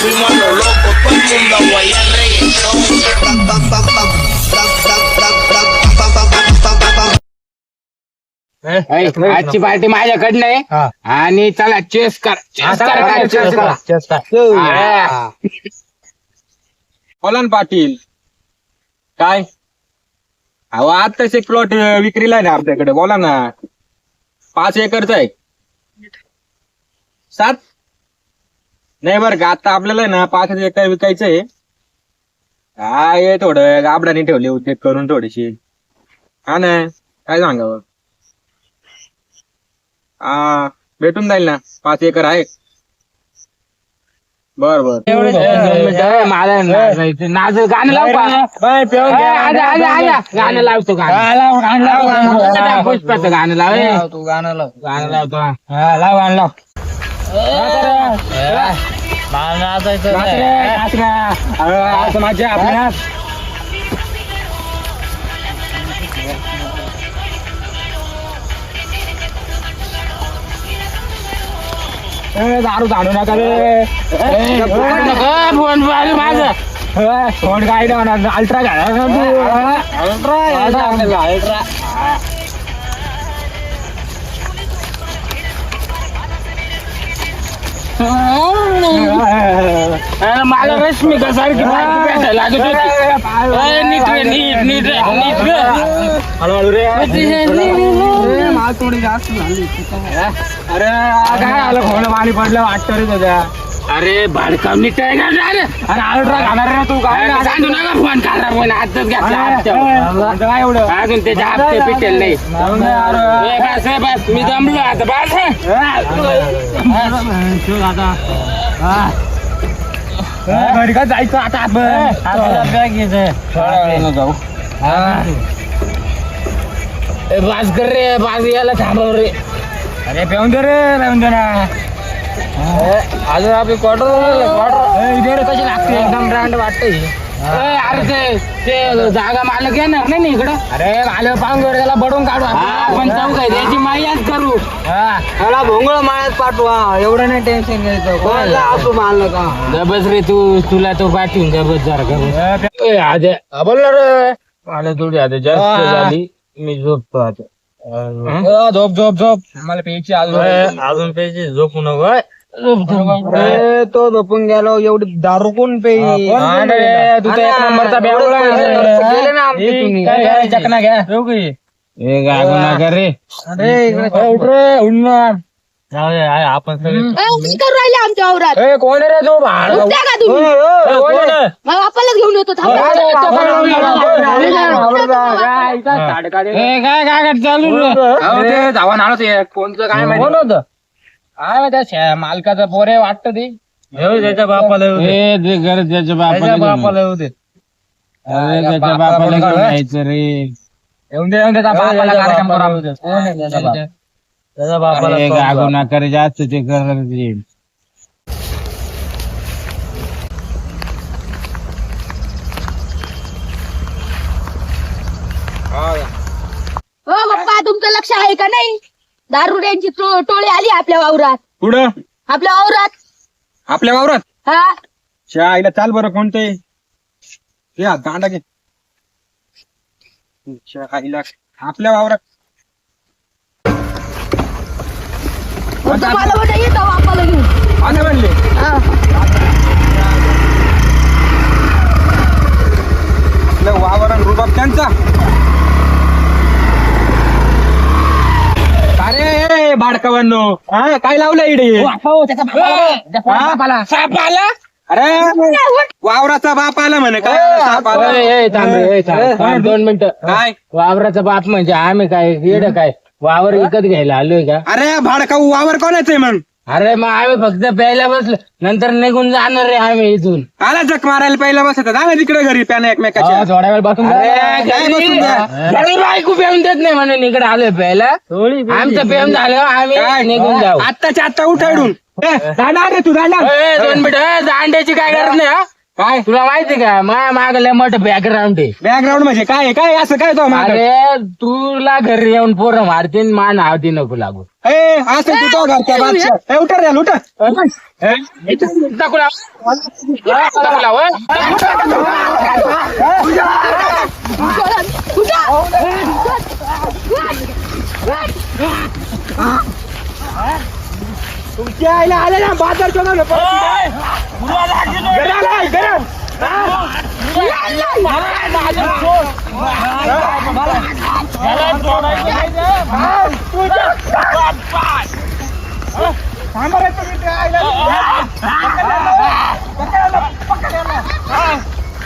fuimos a lo loco, todo el mundo a guayar reggaetón. आजची party माझ्याकडनं आहे आणि चला चेस कर. चेस कर. चेस कर. बोला ना पाटील. काय? अहो आताच एक प्लॉट विक्रीला आहे ना आपल्याकडे. बोला ना. पाच एकरचा आहे. सात नाही बरं का आता आपल्याला ना पाच एकर विकायचं आहे काय थोडं गाबडाने ठेवले होते करून थोडेसे हा ना काय सांगावं? हा भेटून जाईल ना पाच एकर आहे. बर बर. मला नाचायचं. नाच गाणं लाव. गाणं लावतो गाणं. पुष्पाचं गाणं लाव. गाणं लावतो हा. लाव गाणं लाव. असं आपल्या दारू फोन फोन काय अल्ट्रा घाला अल्ट्रा अल्ट्रा अरे, मला रश्मिका सारखी बायको भेटायला लागत होती. नीट रे, नीट नीट रे, नीट रे. हळूहळू रे. अरे काय आलं खोलं पाणी पडलं वाटतं रे तुझ्या. अरे भाडकाव नीट आहे का? अरे अरे अल्ट्रा घालणार रे तू काय सांगू नका फोन करा फोन आजच घेतला काय एवढं? अजून त्याच्या हप्ते पिटेल नाही. बस बस मी जमलो आता बस. घरी का जायचं आता आपण जाऊ ए, बस कर रे बस याला थांबव रे अरे पेऊन दे रे पेऊन दे ना अजून आपली क्वार्टर क्वार्टर कशी लागते? एकदम ब्रँड वाटतंय. अरे ते ते जागा मालक येणार नाही ना इकडं? अरे. आलं पांगोड त्याला बडून काढू आपण. जाऊ काय त्याची मायाच करू. त्याला भोंगळ माळ्यात पाठवा. एवढं नाही टेन्शन घ्यायचं. कोणाला असू मानलं का गबस रे तू तुला तो पाठवून गबस जरा गबस. ए, आद्या बोल ना रे. मला थोडी आता जास्त हा. झाली. मी झोपतो आता. झोप झोप झोप. मला प्यायची अजून. अजून पाहिजे झोपू नको तो झोपून गेलो. एवढी दारू कोण पे तू तर एक नंबरचा बेवडा चकना घ्या. ए गागो नका रे आपण सगळे काय करू राहिले आमच्या वावरात. ए कोण आहे रे तू? भाड उठता का तुम्ही? कोण आहे? मग बापालाच घेऊन येतो थांबा. ए, काय काय चालू रे अहो, ते धावून आलं ते कोणचं काय माहिती? कोण होतं? काय त्या शे- मालकाचं पोरे वाटत ते. त्याच्या बापाला ए ते घर त्याच्या बापाला घेऊन. होते अरे त्याच्या बापाला घेऊन यायचं रे. येऊन दे येऊन दे त्या बापाला कार्यक्रम करू आपण. अरे गागो जास्त ते. हो तुमचं लक्ष आहे का नाही? दारुड्यांची टो- टोळी आली आपल्या वावरात. कुठं? आपल्या वावरात. आपल्या वावरात? हा. च्या आईला चाल बरं कोणते या दांडा घे. च्या आईला आपल्या वावरात. तुम्हाला वाटतं येतो बापाला घेऊन. आले म्हणले. हा. आपलं वावर आणि रुबाब त्यांचा. अरे भाडकावांनो हा काय लावलं इडे? साप आला? अरे वावराचा बाप आला म्हणे. काय आला साप आला? ए, ए, थांब रे, ए, थांब, थांब, दोन मिनिटं. काय? वावराचा बाप म्हणजे आम्ही काय येड काय? वावर विकत घ्यायला आलोय का? अरे भाडकाऊ वावर कोणाच आहे मग? अरे मग आम्ही फक्त प्यायला बसलो. नंतर निघून जाणार रे आम्ही इथून. आला जग मारायला पहिला बसत आम्ही तिकडे घरी प्याने एकमेकाच्या. थोड्या वेळ बसून अरे, काय बसून द्या? घरी बायको पेऊन देत नाही म्हणून इकडे आलोय प्यायला. आमचं पेऊन झालं आम्ही निघून जाऊ. आत्ताच्या आत्ता उठाडून ए, दांडा रे तू दांडा ए, दोन मिनिटं दांड्याची काय गरज नाही हा? काय तुला माहिती का माझ्या मागल्या मोठं बॅकग्राऊंड आहे बॅकग्राऊंड म्हणजे काय आहे? काय असं काय तो मागं? अरे तुला घरी येऊन पोरं मारतीन मा नावती नको लागू ए असं तू तो बादशाह. ए, द्या उठ लाव. लाव, होय? तुमच्या आईला आले ना बाजार चोरून घराला घरात तू